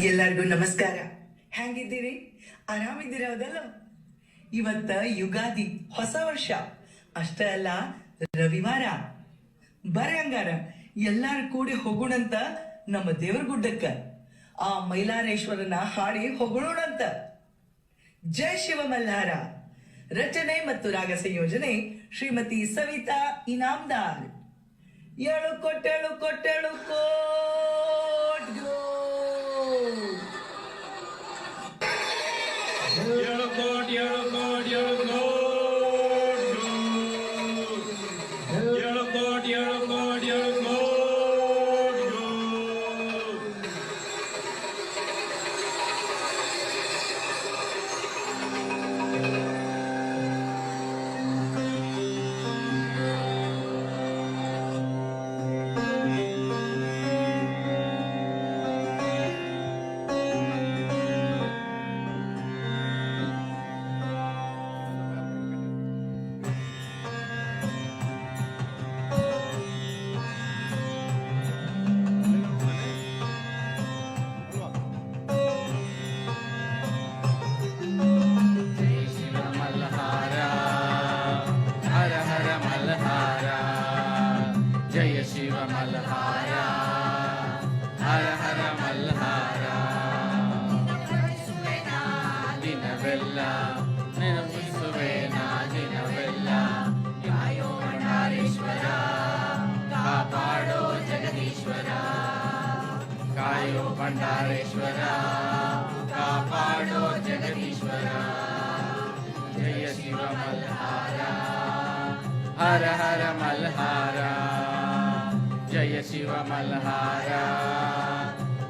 ಎಲ್ಲರಿಗೂ ನಮಸ್ಕಾರ. ಹೆಂಗಿದ್ದೀರಿ? ಆರಾಮಿದ್ದೀರಿ ಹೌದಲ್ಲ? ಇವತ್ತ ಯುಗಾದಿ, ಹೊಸ ವರ್ಷ. ಅಷ್ಟೇ ಅಲ್ಲ, ರವಿವಾರ. ಬರ್ರಿ ಹಂಗಾರ, ಎಲ್ಲಾರು ಕೂಡಿ ಹೋಗೋಣಂತ ನಮ್ಮ ದೇವರ ಗುಡ್ಡಕ್ಕ ಆ ಮೈಲಾರೇಶ್ವರನ ಹಾಡಿ ಹೊಗಳೋಣಂತ ಜಯ ಶಿವ ಮಲ್ಲಾರ ರಚನೆ ಮತ್ತು ರಾಗ ಸಂಯೋಜನೆ ಶ್ರೀಮತಿ ಸವಿತಾ ಇನಾಮ್ದಾರ್. ಏಳು ಕೊಟ್ಟೆಳು ಕೊಟ್ಟೆಳು ಕೋಟ್ಗೋ ಏಳು ಕೋಟಿ ಏಳು ಕೋಟಿ ಏಳು ಕೋಟಿ మల్హారా జయ శివ మల్హారా హర హర మల్హారా. దిన వెళ్ళ నిరమిసువేనా దిన వెళ్ళ కాయోమేశ్వర కాపాడో జగదీశ్వర కాయో భండారేశ్వర కాపాడో జగదీశ్వర. జయ శివ మల్హారా. हर हर मल्हारा जय शिव मल्हारा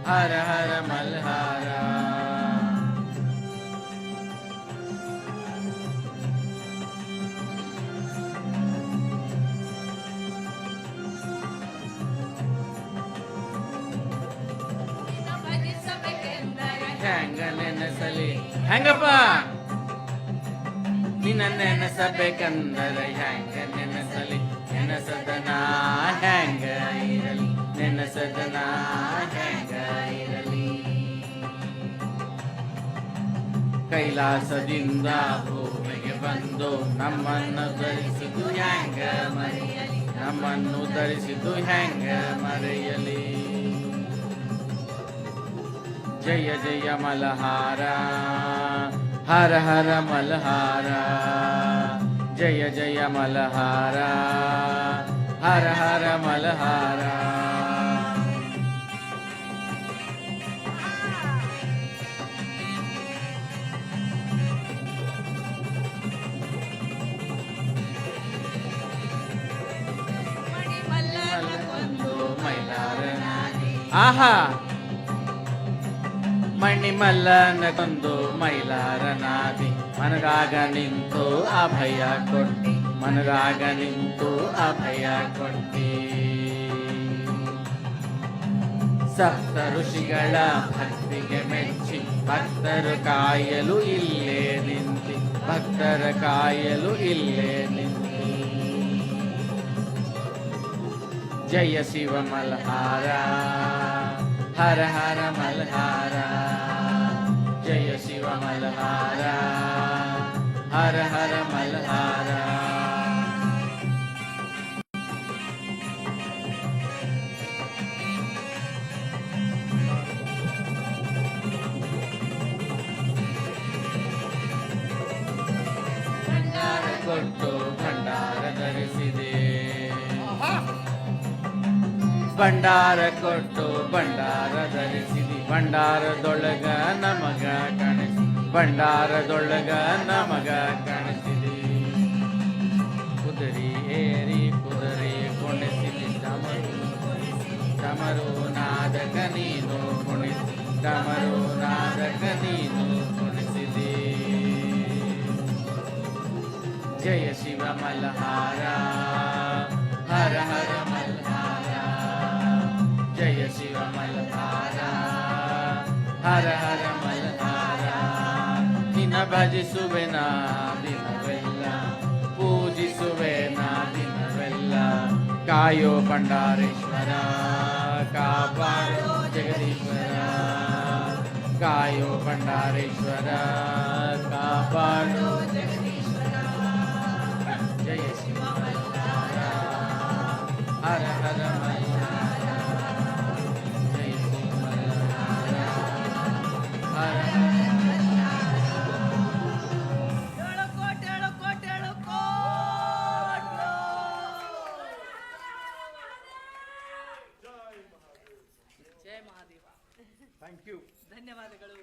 हर हर मल्हारा ಹೆಂಗ ನೆನೆಸಲಿ ಹೆಂಗಪ್ಪ ನಿನ್ನ ನೆನೆಸಬೇಕಂದರೆ ಹೆಂಗ ನೆನೆಸಲಿ, ನೆನಸದನ ಹೆಂಗ ಇರಲಿ? ನೆನಸದನ ಹ್ಯಾಂಗ ಇರಲಿ? ಕೈಲಾಸದಿಂದ ಭೂಮಿಗೆ ಬಂದು ನಮ್ಮನ್ನು ಧರಿಸಿದ್ದು ಹ್ಯಾಂಗ ಮರೆಯಲಿ? ನಮ್ಮನ್ನು ಧರಿಸಿದ್ದು ಹ್ಯಾಂಗ ಮರೆಯಲಿ? ಜಯ ಜಯ ಮಲಹಾರ. हर हर मलहारा जय जय मलहारा हर हर मलहारा। आहा! ಮೈಲಾರನಾಗಿ ಆಹಾ ಮಣಿಮಲ್ಲನ ಕೊಂದು ಮೈಲಾರನಾದಿ ಮನಗಾಗ ನಿಂತು ಅಭಯ ಕೊಟ್ಟಿ ಮನಗಾಗ ನಿಂತು ಅಭಯ ಕೊಟ್ಟಿ ಸಪ್ತ ಋಷಿಗಳ ಭಕ್ತಿಗೆ ಮೆಚ್ಚಿ ಭಕ್ತರು ಕಾಯಲು ಇಲ್ಲೇ ನಿಂತಿ ಭಕ್ತರ ಕಾಯಲು ಇಲ್ಲೇ ನಿಂತಿ ಜಯ ಶಿವ ಮಲ್ಹಾರ हर हर मल्हारा जय शिव मल्हारा हर हर मल्हारा ಭಂಡಾರ ಕೊಟ್ಟು ಭಂಡಾರ ಧರಿಸಿದಿ ಭಂಡಾರದೊಳಗ ನಮಗ ಕಾಣಿಸಿ ಭಂಡಾರದೊಳಗ ನಮಗ ಕಾಣಿಸಿದಿ ಕುದುರೆ ಏರಿ ಕುದುರೆ ಕುಣಿಸಿದಿ ಡಮರು ಡಮರು ನಾದಕ ನೀನು ಕುಣಿಸಿ ಡಮರು ನಾದಕ ನೀನು ಕುಣಿಸಿದಿ ಜಯ ಶಿವ ಮಲ್ಹಾರ ಹರ ಹರ ಹರ ಹರ ಮಲ್ಹಾರ ನಿನ್ನ ಭಜಿಸುವೆನ ದಿನವೆಲ್ಲ ಪೂಜಿಸುವೆನ ದಿನವೆಲ್ಲ ಕಾಯೋ ಭಂಡಾರೇಶ್ವರ ಕಾಪಾಡೋ ಜಗದೀಶ್ವರ ಕಾಯೋ ಭಂಡಾರೇಶ್ವರ ಕಾಪಾಡೋ ಜಯ ಶಿವ ಮಲ್ಹಾರ ಹರ ಹರ ಮಲ್ಹಾರ ಥ್ಯಾಂಕ್ ಯು ಧನ್ಯವಾದಗಳು